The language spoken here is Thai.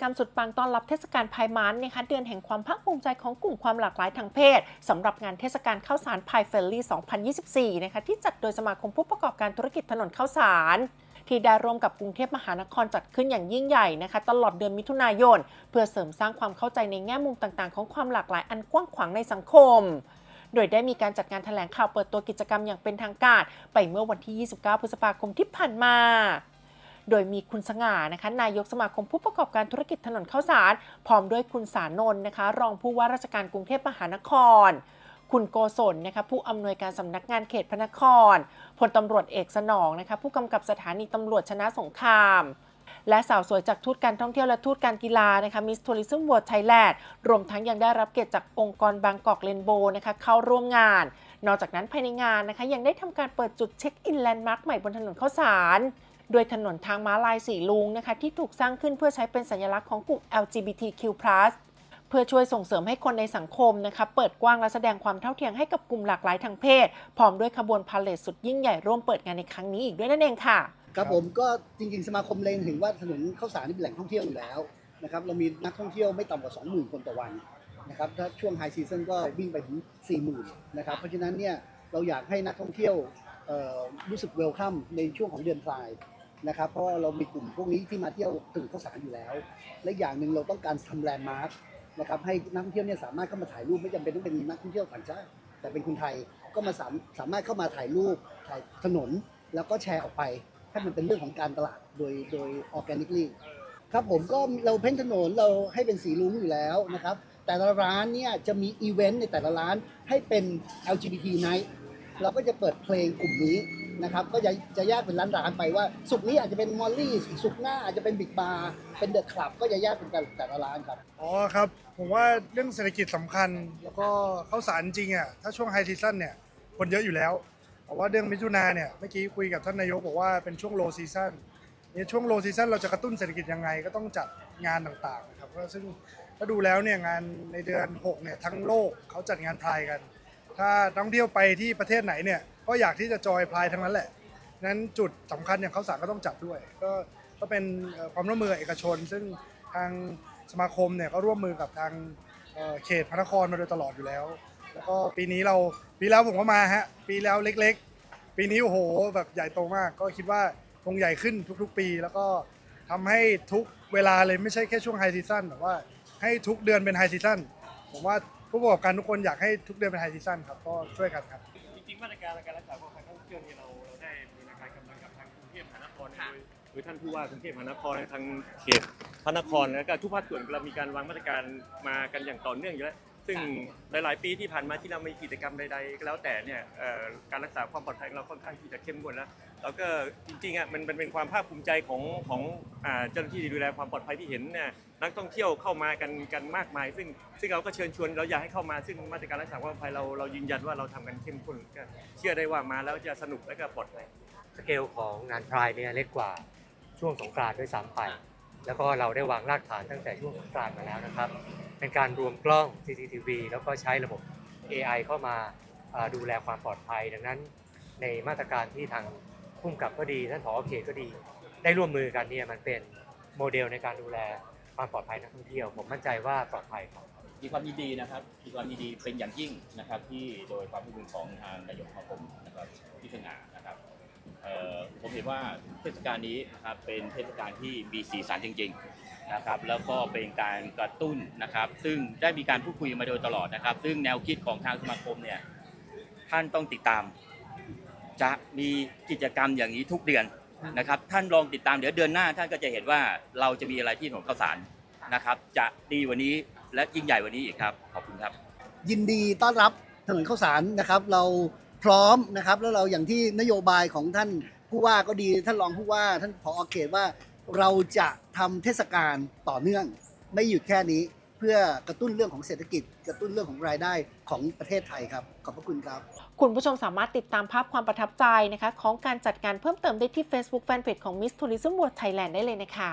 กรรมสุดปังต้อนรับเทศกาลพายมันนะคะเดือนแห่งความภาคภูมิใจของกลุ่มความหลากหลายทางเพศสำหรับงานเทศกาลข้าวสารพายเฟลลี่ 2024 นะคะที่จัดโดยสมาคมผู้ประกอบการธุรกิจถนนข้าวสารที่ได้ร่วมกับกรุงเทพมหานครจัดขึ้นอย่างยิ่งใหญ่นะคะ ตลอดเดือนมิถุนายน เพื่อเสริมสร้างความเข้าใจในแง่มุมต่างๆ ของความหลากหลายอันกว้างขวางในสังคม โดยได้มีการจัดงานแถลงข่าวเปิดตัวกิจกรรมอย่างเป็นทางการ ไปเมื่อวันที่ 29 พฤษภาคมที่ผ่านมา โดยมีคุณสง่านะคะนายกสมาคมผู้ประกอบการธุรกิจถนนข้าวสารพร้อมด้วยคุณสานนท์นะคะ รองผู้ว่าราชการกรุงเทพมหานคร คุณโกศลนะคะผู้อำนวยการสำนักงานเขตพระนครพลตำรวจเอกสนองนะคะผู้กำกับสถานีตำรวจชนะสงครามและสาวสวยจากทูตการท่องเที่ยวและทูตการกีฬานะคะมิสทัวริซึมเวิร์ดไทยแลนด์รวมทั้งยังได้รับเกียรติจากองค์กรบางกอกเรนโบนะคะเข้าร่วมงาน นอกจากนั้นภายในงานนะคะยังได้ทำการเปิดจุดเช็คอินแลนด์มาร์คใหม่บนถนนข้าวสาร โดยถนนทางม้าลายสีลุงนะคะที่ถูกสร้างขึ้นเพื่อใช้เป็นสัญลักษณ์ของกลุ่ม LGBTQ+ เพื่อช่วยส่งเสริมให้คนในสังคมนะคะเปิดกว้างและแสดงความเท่าเทียมให้กับกลุ่มหลากหลายทางเพศ พร้อมด้วยขบวนพาเลทสุดยิ่งใหญ่ร่วมเปิดงานในครั้งนี้อีกด้วยนั่นเองค่ะ ครับผมก็จริงๆ สมาคมเลงเห็นว่าถนนข้าวสารนี่เป็นแหล่งท่องเที่ยวอยู่แล้วนะครับเรามีนักท่องเที่ยวไม่ต่ำกว่า 20,000 คนต่อวันนะครับถ้าช่วงไฮซีซันก็วิ่งไปถึง 40,000 นะครับเพราะฉะนั้นเนี่ยเราอยากให้นักท่องเที่ยวเอ่อรู้สึกเวลคัมในช่วงของเดือนพลาย นะครับ เพราะว่าเรามีกลุ่มพวกนี้ที่มาเที่ยวถนนข้าวสารอยู่แล้ว และอย่างหนึ่งเราต้องการทำแลนด์มาร์คนะครับให้นักท่องเที่ยวเนี่ยสามารถเข้ามาถ่ายรูปไม่จำเป็นต้องเป็นนักท่องเที่ยวต่างชาติแต่เป็นคนไทยก็มาสามสามารถเข้ามาถ่ายรูปถ่ายถนน แล้วก็แชร์ออกไปให้มันเป็นเรื่องของการตลาดโดยโดยออร์แกนิกลี่ครับผมก็เราเพ้นถนนเราให้เป็นสีรุ้งอยู่แล้วนะครับ แต่ละร้านเนี่ยจะมีอีเวนต์ในแต่ละร้านให้เป็น LGBT night เราก็จะเปิดเพลงกลุ่มนี้ นะครับก็จะจะแยกเป็นร้านร้านๆไปว่า สุกนี้อาจจะเป็นมอลลี่สุกหน้าอาจจะเป็นบิ๊กบาร์เป็นเดอะคลับก็จะแยกเป็นกันแต่ละร้านครับ อ๋อครับ ผมว่าเรื่องเศรษฐกิจสำคัญ แล้วก็เข้าวสารจริงอะถ้าช่วงไฮซีซั่นเนี่ยคนเยอะอยู่แล้วแต่ว่าเดือนมิถุนาเนี่ยเมื่อกี้คุยกับท่านนายกบอกว่าเป็นช่วงโลซีซั่นเนี่ยช่วงโลซีซั่นเราจะกระตุ้นเศรษฐกิจยังไงก็ต้องจัดงานต่างๆนะครับก็ซึ่งถ้าดูแล้วเนี่ยงานในเดือน6เนี่ยทั้งโลกเขาจัดงานพายกัน ถ้านักท่องเที่ยวไปที่ประเทศไหนเนี่ย ก็อยากที่จะจอยพลายทั้งนั้นแหละนั้นจุดสำคัญอย่างเขาสารก็ต้องจัดด้วย ก็ก็เป็นความร่วมมือเอกชน ซึ่งทางสมาคมเนี่ยก็ร่วมมือกับทางเเขตพระนครมาโดยตลอดอยู่แล้ว แล้วก็ปีนี้เราปีแล้วผมก็มาฮะปีแล้วเล็ก ๆ ปีนี้โอ้โหแบบใหญ่โตมาก ก็คิดว่าคงใหญ่ขึ้นทุก ๆ ปี แล้วก็ทำให้ทุกเวลาเลยไม่ใช่แค่ช่วงไฮซีซั่นแต่ว่าให้ทุกเดือนเป็นไฮซีซั่นผมว่าผู้ประกอบการทุกคนอยากให้ทุกเดือนเป็นไฮซีซั่นครับก็ช่วยกันครับ มาตรการการรักษาความปลอดภัยท่องเที่ยวนี่เราเราได้บูรณาการกำลังกับทางกรุงเทพมหานครโดยโดยท่านผู้ว่ากรุงเทพมหานครทางเขตพระนครแล้วก็ทุกภาคส่วนเรามีการวางมาตรการมากันอย่างต่อเนื่องอยู่แล้ว ซึ่งหลาย ๆ ปีที่ผ่านมาที่เรามีกิจกรรมใดๆก็แล้วแต่เนี่ยเอ่อการรักษาความปลอดภัยของเราค่อนข้างที่จะเข้มงวดแล้วแล้วก็จริงๆอะมันมันเป็นความภาคภูมิใจของของอ่าเจ้าหน้าที่ที่ดูแลความปลอดภัยที่เห็นเนี่ยนักท่องเที่ยวเข้ามากันกันมากมาย ซึ่งซึ่งเราก็เชิญชวนเราอยากให้เข้ามาซึ่งมาตรการรักษาความปลอดภัยเราเรายืนยันว่าเราทำกันเข้มข้นก็เชื่อได้ว่ามาแล้วจะสนุกและก็ปลอดภัยสเกลของงานพรายเนี่ยเล็กกว่าช่วงสงกรานต์ด้วยซ้ำไปแล้วก็เราได้วางรากฐานตั้งแต่ช่วงสงกรานต์มาแล้วนะครับ เป็นการรวมกล้อง CCTV แล้วก็ใช้ระบบ AI เข้ามาดูแลความปลอดภัย ดังนั้นในมาตรการที่ทางผู้กำกับก็ดีท่านผอเขตก็ดี ได้ร่วมมือกันเนี่ยมันเป็นโมเดลในการดูแลความปลอดภัยนักท่องเที่ยว ผมมั่นใจว่าปลอดภัยครับมีความยินดีนะครับมีความยินดีเป็นอย่างยิ่งนะครับที่โดยความร่วมมือของทางนายกสมาคมนะครับที่สง่านะครับผมเห็นว่าเทศกาลนี้นะครับเป็นเทศกาลที่มีสีสันจริง ๆ นะครับแล้วก็เป็นการกระตุ้นนะครับ ซึ่งได้มีการพูดคุยมาโดยตลอดนะครับ ซึ่งแนวคิดของทางสมาคมเนี่ยท่านต้องติดตาม จะมีกิจกรรมอย่างนี้ทุกเดือนนะครับ ท่านลองติดตามเดี๋ยวเดือนหน้า ท่านก็จะเห็นว่าเราจะมีอะไรที่ถนนข้าวสารนะครับ จะดีวันนี้และยิ่งใหญ่วันนี้อีกครับขอบคุณครับ ยินดีต้อนรับถนนข้าวสารนะครับ เราพร้อมนะครับ แล้วเราอย่างที่นโยบายของท่านผู้ว่าก็ดีท่านรองผู้ว่าท่านผอเขตว่า เราจะทำเทศกาลต่อเนื่อง ไม่หยุดแค่นี้เพื่อกระตุ้นเรื่องของเศรษฐกิจ กระตุ้นเรื่องของรายได้ของประเทศไทยครับ ขอบพระคุณครับ คุณผู้ชมสามารถติดตามภาพความประทับใจนะคะ ของการจัดงานเพิ่มเติมได้ที่ Facebook Fanpage ของ Miss Tourism World Thailand ได้เลยนะคะ